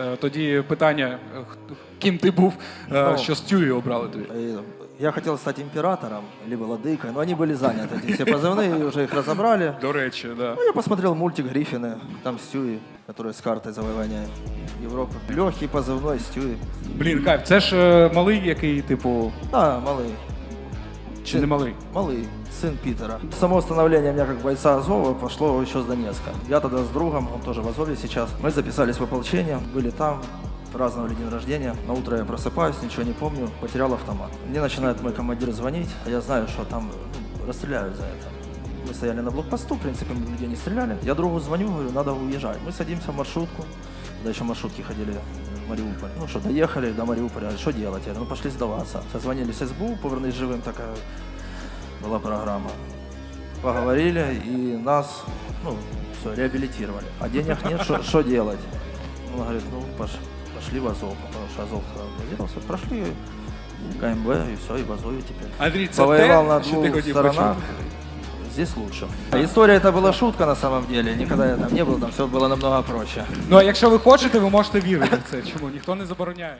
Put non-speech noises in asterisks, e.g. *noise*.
Е, Тоді питання, е, хто- ким ти був, е, Ну. що Стюї обрали тобі? И Я хотел стать императором, либо владыкой, но они были заняты, эти все позывные, уже их разобрали. До речі, да. Ну, я посмотрел мультик Гриффины, там Стюи, который с картой завоевания Европы. Легкий позывной Стюи. Блін, кайф, це ж е, малий, який, типу, Да, малый. Чи не малий? Малый, сын Питера. Само становление меня как бойца Азова пошло еще с Донецка. Я тогда с другом, он тоже в Азове сейчас, мы записались в ополчение, были там, праздновали день рождения. На утро я просыпаюсь, ничего не помню, потерял автомат. Мне начинает мой командир звонить, а я знаю, что там ну, расстреляют за это. Мы стояли на блокпосту, в принципе, мы людей не стреляли. Я другу звоню, говорю, надо уезжать. Мы садимся в маршрутку, когда еще маршрутки ходили в Мариуполь. Ну что, доехали до Мариуполя, что делать? Ну пошли сдаваться. Созвонили с СБУ, повернись живым, такая была программа. Поговорили, и нас, ну, все, реабилитировали. А денег нет, *laughs* что делать? Он говорит, ну, пош- пошли в Азов, потому что Азов базировался. Прошли КМБ, и все, и в Азове теперь. Андрій, це Повоевал те, на що ти двух хотів сторонах. почути? Здесь лучше. А История это была шутка на самом деле. Никогда я там не был, там все было намного проще. Ну а якщо ви хочете, ви можете вірити в це. Чому? Ніхто не забороняє.